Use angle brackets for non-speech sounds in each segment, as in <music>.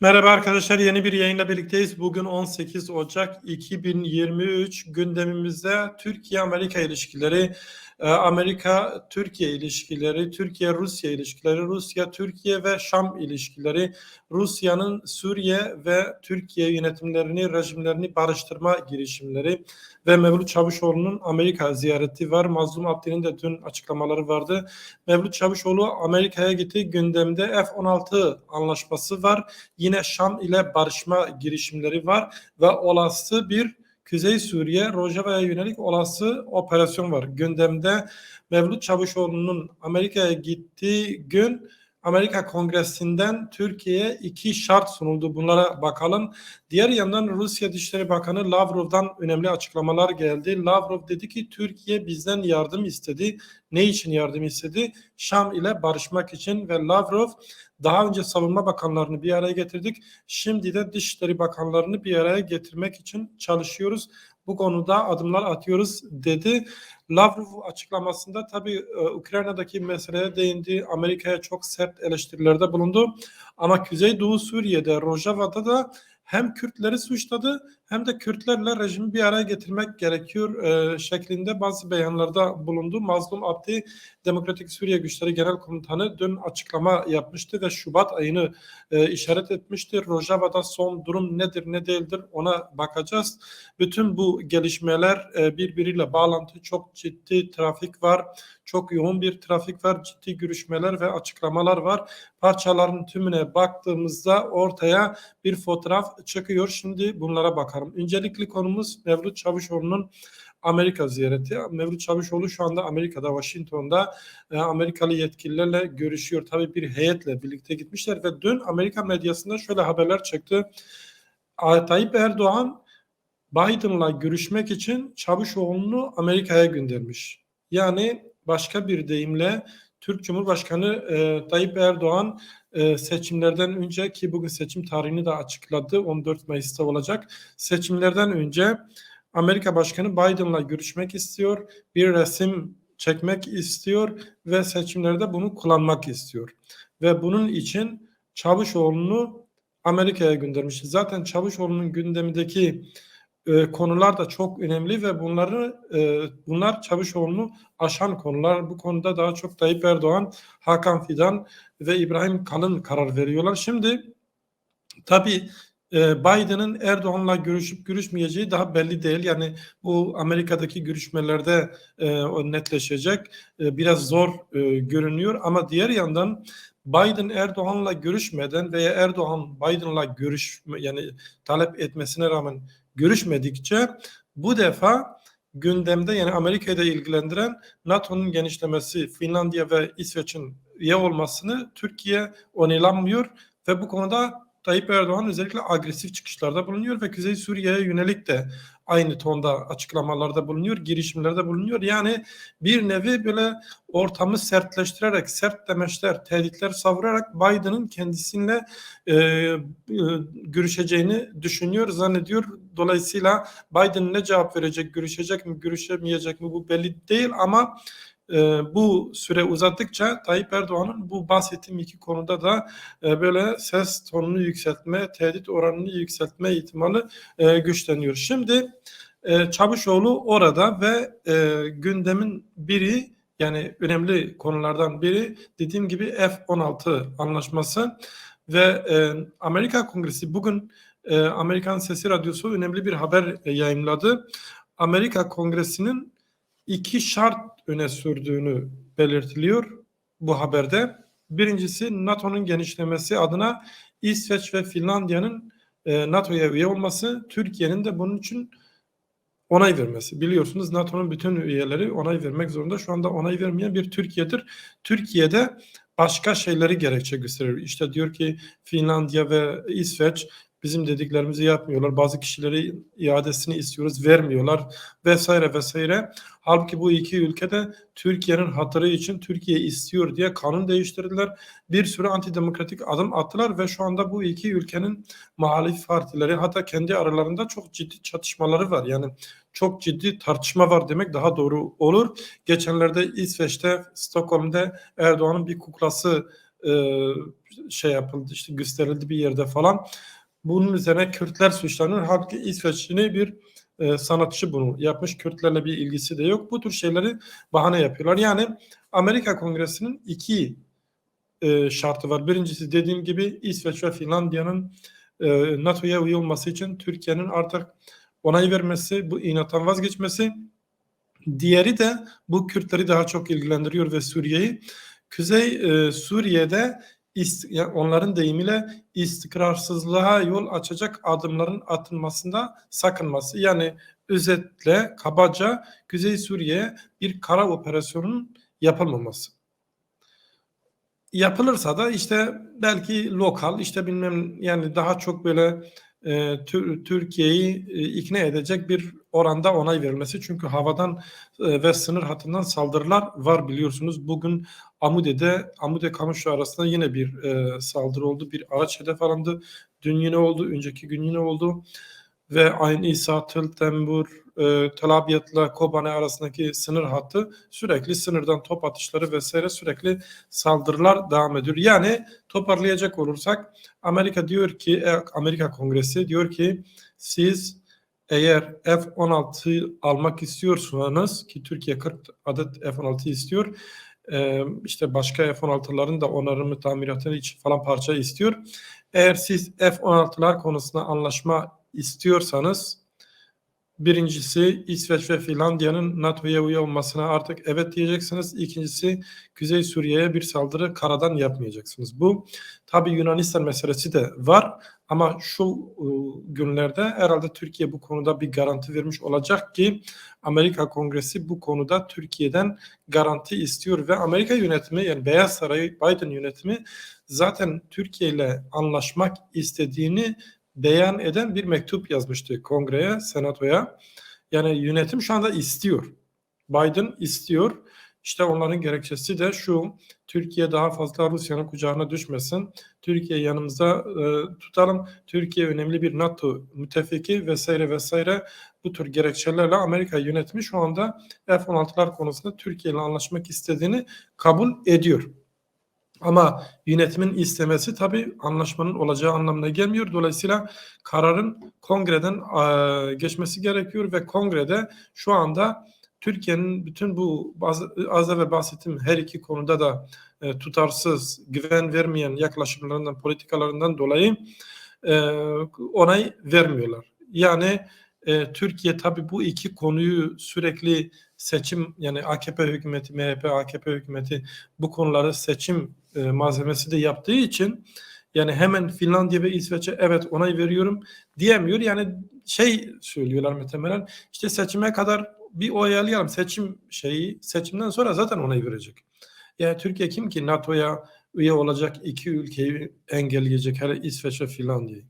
Merhaba arkadaşlar yeni bir yayınla birlikteyiz. Bugün 18 Ocak 2023 gündemimizde Türkiye-Amerika ilişkileri, Amerika-Türkiye ilişkileri, Türkiye-Rusya ilişkileri, Rusya-Türkiye ve Şam ilişkileri, Rusya'nın Suriye ve Türkiye yönetimlerini, rejimlerini barıştırma girişimleri ve Mevlüt Çavuşoğlu'nun Amerika ziyareti var. Mazlum Abdi'nin de dün açıklamaları vardı. Mevlüt Çavuşoğlu Amerika'ya gitti. Gündemde F-16 anlaşması var. Yine Şam ile barışma girişimleri var ve olası bir Kuzey Suriye, Rojava'ya yönelik olası operasyon var. Gündemde Mevlüt Çavuşoğlu'nun Amerika'ya gittiği gün Amerika Kongresi'nden Türkiye'ye iki şart sunuldu. Bunlara bakalım. Diğer yandan Rusya Dışişleri Bakanı Lavrov'dan önemli açıklamalar geldi. Lavrov dedi ki Türkiye bizden yardım istedi. Ne için yardım istedi? Şam ile barışmak için ve Lavrov daha önce savunma bakanlarını bir araya getirdik. Şimdi de Dışişleri Bakanlarını bir araya getirmek için çalışıyoruz. Bu konuda adımlar atıyoruz dedi. Lavrov açıklamasında tabii e, Ukrayna'daki meseleye değindi. Amerika'ya çok sert eleştirilerde bulundu. Ama Kuzeydoğu Suriye'de, Rojava'da da hem Kürtleri suçladı hem de Kürtlerle rejimi bir araya getirmek gerekiyor e, şeklinde bazı beyanlarda bulundu. Mazlum Abdi Demokratik Suriye Güçleri Genel Komutanı dün açıklama yapmıştı ve Şubat ayını e, işaret etmiştir. Rojava'da son durum nedir ne değildir ona bakacağız. Bütün bu gelişmeler e, birbiriyle bağlantı çok ciddi trafik var. Çok yoğun bir trafik var. Ciddi görüşmeler ve açıklamalar var. Parçaların tümüne baktığımızda ortaya bir fotoğraf çıkıyor. Şimdi bunlara bakalım. Öncelikli konumuz Mevlüt Çavuşoğlu'nun Amerika ziyareti. Mevlüt Çavuşoğlu şu anda Amerika'da, Washington'da e, Amerikalı yetkililerle görüşüyor. Tabii bir heyetle birlikte gitmişler ve dün Amerika medyasında şöyle haberler çıktı. Tayyip Erdoğan Biden'la görüşmek için Çavuşoğlu'nu Amerika'ya göndermiş. Yani başka bir deyimle Türk Cumhurbaşkanı e, Tayyip Erdoğan e, seçimlerden önce ki bugün seçim tarihini de açıkladı 14 Mayıs'ta olacak. Seçimlerden önce Amerika Başkanı Biden'la görüşmek istiyor. Bir resim çekmek istiyor ve seçimlerde bunu kullanmak istiyor. Ve bunun için Çavuşoğlu'nu Amerika'ya göndermiş. Zaten Çavuşoğlu'nun gündemindeki e, konular da çok önemli ve bunları e, bunlar Çavuşoğlu'nu aşan konular. Bu konuda daha çok Tayyip Erdoğan, Hakan Fidan ve İbrahim Kalın karar veriyorlar. Şimdi tabii e, Biden'ın Erdoğan'la görüşüp görüşmeyeceği daha belli değil. Yani bu Amerika'daki görüşmelerde e, netleşecek. E, biraz zor e, görünüyor ama diğer yandan Biden Erdoğan'la görüşmeden veya Erdoğan Biden'la görüş yani talep etmesine rağmen görüşmedikçe bu defa gündemde yani Amerika'yı da ilgilendiren NATO'nun genişlemesi, Finlandiya ve İsveç'in üye olmasını Türkiye onaylanmıyor ve bu konuda Tayyip Erdoğan özellikle agresif çıkışlarda bulunuyor ve Kuzey Suriye'ye yönelik de aynı tonda açıklamalarda bulunuyor, girişimlerde bulunuyor. Yani bir nevi böyle ortamı sertleştirerek, sert demeçler, tehditler savurarak Biden'ın kendisiyle e, e, görüşeceğini düşünüyor, zannediyor. Dolayısıyla Biden ne cevap verecek, görüşecek mi, görüşemeyecek mi bu belli değil ama e, bu süre uzattıkça Tayyip Erdoğan'ın bu bahsettiğim iki konuda da e, böyle ses tonunu yükseltme, tehdit oranını yükseltme ihtimali e, güçleniyor. Şimdi e, Çavuşoğlu orada ve e, gündemin biri yani önemli konulardan biri dediğim gibi F-16 anlaşması ve e, Amerika Kongresi bugün e, Amerikan Sesi Radyosu önemli bir haber yayınladı. Amerika Kongresi'nin iki şart öne sürdüğünü belirtiliyor bu haberde. Birincisi NATO'nun genişlemesi adına İsveç ve Finlandiya'nın e, NATO'ya üye olması, Türkiye'nin de bunun için onay vermesi. Biliyorsunuz NATO'nun bütün üyeleri onay vermek zorunda. Şu anda onay vermeyen bir Türkiye'dir. Türkiye'de başka şeyleri gerekçe gösteriyor. İşte diyor ki Finlandiya ve İsveç bizim dediklerimizi yapmıyorlar. Bazı kişileri iadesini istiyoruz, vermiyorlar vesaire vesaire. Halbuki bu iki ülkede Türkiye'nin hatırı için Türkiye istiyor diye kanun değiştirdiler. Bir sürü antidemokratik adım attılar ve şu anda bu iki ülkenin muhalif partileri hatta kendi aralarında çok ciddi çatışmaları var. Yani çok ciddi tartışma var demek daha doğru olur. Geçenlerde İsveç'te, Stockholm'de Erdoğan'ın bir kuklası şey yapıldı işte gösterildi bir yerde falan. Bunun üzerine Kürtler suçlanıyor. Halbuki İsveçli bir e, sanatçı bunu yapmış. Kürtlerle bir ilgisi de yok. Bu tür şeyleri bahane yapıyorlar. Yani Amerika Kongresi'nin iki e, şartı var. Birincisi dediğim gibi İsveç ve Finlandiya'nın e, NATO'ya üye olması için Türkiye'nin artık onay vermesi, bu inattan vazgeçmesi. Diğeri de bu Kürtleri daha çok ilgilendiriyor ve Suriye'yi. Kuzey e, Suriye'de onların deyimiyle istikrarsızlığa yol açacak adımların atılmasında sakınması. Yani özetle kabaca Kuzey Suriye bir kara operasyonun yapılmaması. Yapılırsa da işte belki lokal işte bilmem yani daha çok böyle e, Türkiye'yi e, ikna edecek bir oranda onay verilmesi. Çünkü havadan e, ve sınır hattından saldırılar var biliyorsunuz. Bugün Amude'de, Amude Kamışlı arasında yine bir e, saldırı oldu. Bir araç hedef alındı. Dün yine oldu, önceki gün yine oldu. Ve aynı İsa, Tıl, Tembur, e, Tel Abyad'la Kobane arasındaki sınır hattı sürekli sınırdan top atışları vesaire sürekli saldırılar devam ediyor. Yani toparlayacak olursak Amerika diyor ki e, Amerika Kongresi diyor ki siz eğer F-16 almak istiyorsanız ki Türkiye 40 adet F-16 istiyor e, işte başka F-16'ların da onarımı tamiratını için falan parça istiyor. Eğer siz F-16'lar konusunda anlaşma istiyorsanız Birincisi İsveç ve Finlandiya'nın NATO'ya üye olmasına artık evet diyeceksiniz. İkincisi Kuzey Suriye'ye bir saldırı karadan yapmayacaksınız. Bu tabi Yunanistan meselesi de var ama şu e, günlerde herhalde Türkiye bu konuda bir garanti vermiş olacak ki Amerika Kongresi bu konuda Türkiye'den garanti istiyor ve Amerika yönetimi yani Beyaz Saray Biden yönetimi zaten Türkiye ile anlaşmak istediğini beyan eden bir mektup yazmıştı kongreye, senatoya. Yani yönetim şu anda istiyor. Biden istiyor. İşte onların gerekçesi de şu. Türkiye daha fazla Rusya'nın kucağına düşmesin. Türkiye yanımıza e, tutalım. Türkiye önemli bir NATO müttefiki vesaire vesaire bu tür gerekçelerle Amerika yönetimi şu anda F-16'lar konusunda Türkiye ile anlaşmak istediğini kabul ediyor. Ama yönetimin istemesi tabii anlaşmanın olacağı anlamına gelmiyor. Dolayısıyla kararın kongreden e, geçmesi gerekiyor ve kongrede şu anda Türkiye'nin bütün bu az evvel bahsettiğim her iki konuda da e, tutarsız, güven vermeyen yaklaşımlarından, politikalarından dolayı e, onay vermiyorlar. Yani e, Türkiye tabii bu iki konuyu sürekli seçim yani AKP hükümeti, MHP, AKP hükümeti bu konuları seçim e, malzemesi de yaptığı için yani hemen Finlandiya ve İsveç'e evet onay veriyorum diyemiyor. Yani şey söylüyorlar muhtemelen işte seçime kadar bir oyalayalım seçim şeyi seçimden sonra zaten onay verecek. Yani Türkiye kim ki NATO'ya üye olacak iki ülkeyi engelleyecek hele İsveç ve Finlandiya'yı.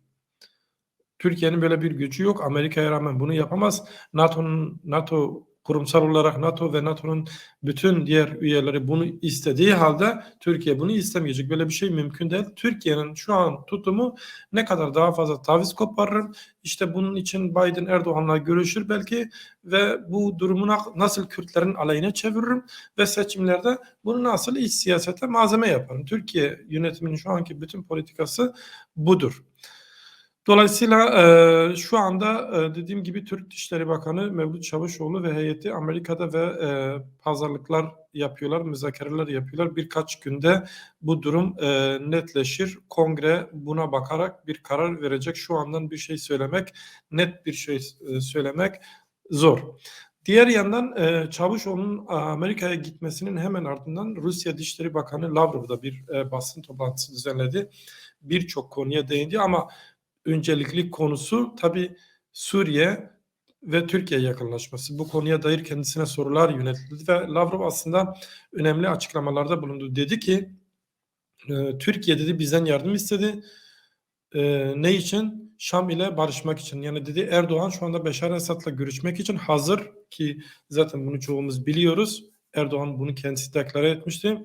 Türkiye'nin böyle bir gücü yok. Amerika'ya rağmen bunu yapamaz. NATO'nun NATO kurumsal olarak NATO ve NATO'nun bütün diğer üyeleri bunu istediği halde Türkiye bunu istemeyecek. Böyle bir şey mümkün değil. Türkiye'nin şu an tutumu ne kadar daha fazla taviz koparırım. İşte bunun için Biden Erdoğan'la görüşür belki ve bu durumuna nasıl Kürtlerin aleyhine çeviririm ve seçimlerde bunu nasıl iç siyasete malzeme yaparım. Türkiye yönetiminin şu anki bütün politikası budur. Dolayısıyla e, şu anda e, dediğim gibi Türk Dışişleri Bakanı Mevlüt Çavuşoğlu ve heyeti Amerika'da ve e, pazarlıklar yapıyorlar, müzakereler yapıyorlar. Birkaç günde bu durum e, netleşir. Kongre buna bakarak bir karar verecek. Şu andan bir şey söylemek, net bir şey e, söylemek zor. Diğer yandan e, Çavuşoğlu'nun Amerika'ya gitmesinin hemen ardından Rusya Dışişleri Bakanı Lavrov da bir e, basın toplantısı düzenledi. Birçok konuya değindi ama öncelikli konusu tabi Suriye ve Türkiye yakınlaşması. Bu konuya dair kendisine sorular yöneltildi ve Lavrov aslında önemli açıklamalarda bulundu. Dedi ki e, Türkiye dedi bizden yardım istedi. E, ne için? Şam ile barışmak için. Yani dedi Erdoğan şu anda Beşar Esad'la görüşmek için hazır ki zaten bunu çoğumuz biliyoruz. Erdoğan bunu kendisi deklare etmişti.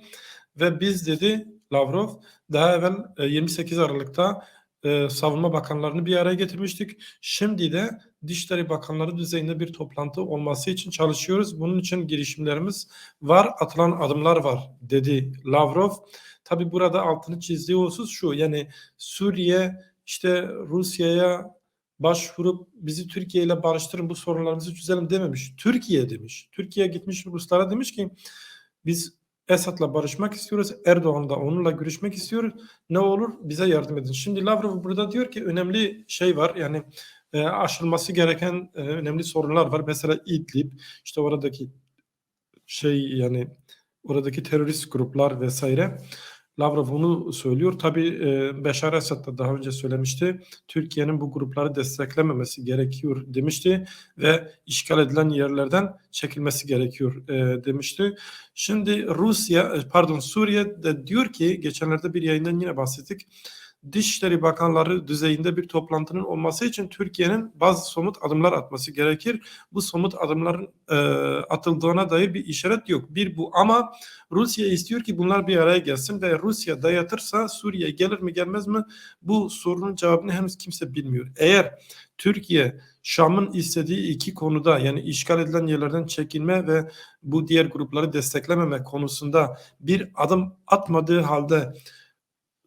Ve biz dedi Lavrov daha evvel 28 Aralık'ta e, savunma bakanlarını bir araya getirmiştik. Şimdi de Dışişleri Bakanları düzeyinde bir toplantı olması için çalışıyoruz. Bunun için girişimlerimiz var, atılan adımlar var dedi Lavrov. Tabi burada altını çizdiği husus şu yani Suriye işte Rusya'ya başvurup bizi Türkiye ile barıştırın bu sorunlarımızı çözelim dememiş. Türkiye demiş. Türkiye gitmiş Ruslara demiş ki biz Esad'la barışmak istiyoruz. Erdoğan da onunla görüşmek istiyor. Ne olur bize yardım edin. Şimdi Lavrov burada diyor ki önemli şey var. Yani e, aşılması gereken e, önemli sorunlar var. Mesela İdlib işte oradaki şey yani oradaki terörist gruplar vesaire. Lavrov onu söylüyor. Tabii e, Beşar Esad da daha önce söylemişti. Türkiye'nin bu grupları desteklememesi gerekiyor demişti ve işgal edilen yerlerden çekilmesi gerekiyor e, demişti. Şimdi Rusya e, pardon Suriye de diyor ki geçenlerde bir yayından yine bahsettik. Dışişleri Bakanları düzeyinde bir toplantının olması için Türkiye'nin bazı somut adımlar atması gerekir. Bu somut adımların e, atıldığına dair bir işaret yok. Bir bu ama Rusya istiyor ki bunlar bir araya gelsin ve Rusya dayatırsa Suriye gelir mi gelmez mi bu sorunun cevabını henüz kimse bilmiyor. Eğer Türkiye Şam'ın istediği iki konuda yani işgal edilen yerlerden çekilme ve bu diğer grupları desteklememe konusunda bir adım atmadığı halde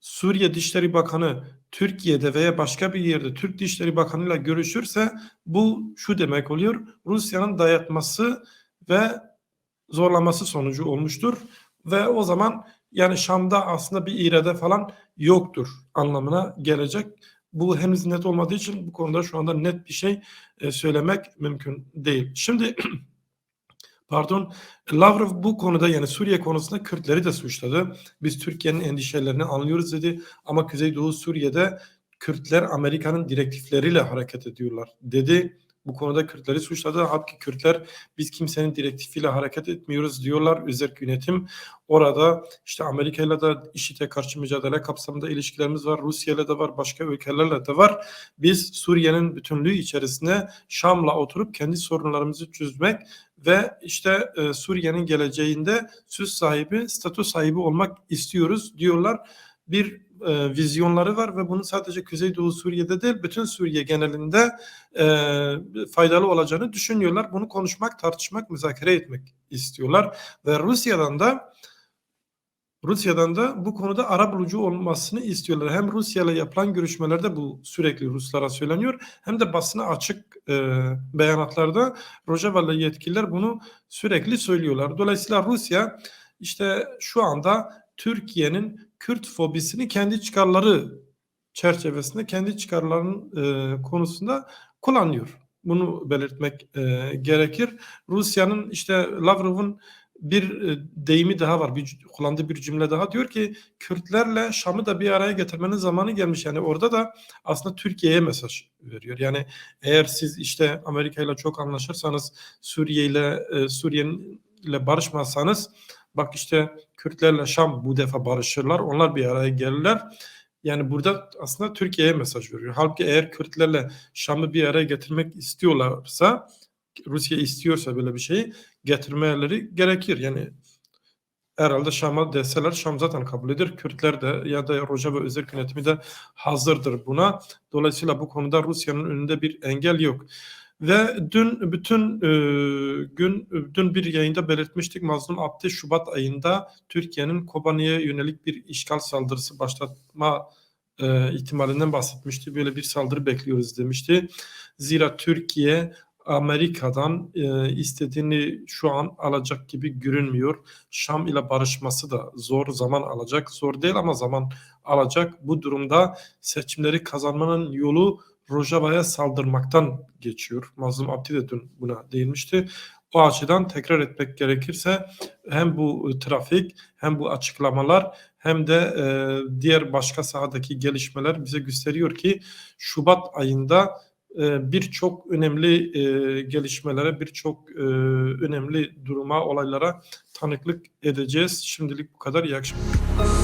Suriye Dışişleri Bakanı Türkiye'de veya başka bir yerde Türk Dışişleri Bakanı ile görüşürse bu şu demek oluyor. Rusya'nın dayatması ve zorlaması sonucu olmuştur. Ve o zaman yani Şam'da aslında bir irade falan yoktur anlamına gelecek. Bu henüz net olmadığı için bu konuda şu anda net bir şey e, söylemek mümkün değil. Şimdi <clears throat> Pardon, Lavrov bu konuda yani Suriye konusunda Kürtleri de suçladı. Biz Türkiye'nin endişelerini anlıyoruz dedi ama Kuzeydoğu Suriye'de Kürtler Amerika'nın direktifleriyle hareket ediyorlar dedi. Bu konuda Kürtleri suçladı. Halbuki Kürtler biz kimsenin direktifiyle hareket etmiyoruz diyorlar. Özel yönetim orada işte Amerika ile de IŞİD'e karşı mücadele kapsamında ilişkilerimiz var. Rusya ile de var. Başka ülkelerle de var. Biz Suriye'nin bütünlüğü içerisinde Şam'la oturup kendi sorunlarımızı çözmek ve işte e, Suriye'nin geleceğinde söz sahibi, statü sahibi olmak istiyoruz diyorlar. Bir e, vizyonları var ve bunu sadece Kuzeydoğu Suriye'de değil bütün Suriye genelinde e, faydalı olacağını düşünüyorlar. Bunu konuşmak, tartışmak, müzakere etmek istiyorlar ve Rusya'dan da Rusya'dan da bu konuda ara bulucu olmasını istiyorlar. Hem Rusya ile yapılan görüşmelerde bu sürekli Ruslara söyleniyor hem de basına açık e, beyanatlarda Rojava ile yetkililer bunu sürekli söylüyorlar. Dolayısıyla Rusya işte şu anda Türkiye'nin Kürt fobisini kendi çıkarları çerçevesinde kendi çıkarlarının e, konusunda kullanıyor. Bunu belirtmek e, gerekir. Rusya'nın işte Lavrov'un bir e, deyimi daha var. Bir, kullandığı bir cümle daha diyor ki Kürtlerle Şam'ı da bir araya getirmenin zamanı gelmiş. Yani orada da aslında Türkiye'ye mesaj veriyor. Yani eğer siz işte Amerika ile çok anlaşırsanız Suriye ile e, Suriye'nin barışmazsanız bak işte Kürtlerle Şam bu defa barışırlar. Onlar bir araya gelirler. Yani burada aslında Türkiye'ye mesaj veriyor. Halbuki eğer Kürtlerle Şam'ı bir araya getirmek istiyorlarsa Rusya istiyorsa böyle bir şeyi getirmeleri gerekir. Yani herhalde Şam'a deseler Şam zaten kabul eder. Kürtler de ya da Rojava özel yönetimi de hazırdır buna. Dolayısıyla bu konuda Rusya'nın önünde bir engel yok. Ve dün bütün e, gün dün bir yayında belirtmiştik Mazlum Abdi Şubat ayında Türkiye'nin Kobani'ye yönelik bir işgal saldırısı başlatma e, ihtimalinden bahsetmişti. Böyle bir saldırı bekliyoruz demişti. Zira Türkiye Amerika'dan e, istediğini şu an alacak gibi görünmüyor. Şam ile barışması da zor zaman alacak. Zor değil ama zaman alacak. Bu durumda seçimleri kazanmanın yolu Rojava'ya saldırmaktan geçiyor. Mazlum Abdi de dün buna değinmişti. O açıdan tekrar etmek gerekirse hem bu trafik hem bu açıklamalar hem de e, diğer başka sahadaki gelişmeler bize gösteriyor ki Şubat ayında e, birçok önemli e, gelişmelere, birçok e, önemli duruma, olaylara tanıklık edeceğiz. Şimdilik bu kadar. İyi akşamlar.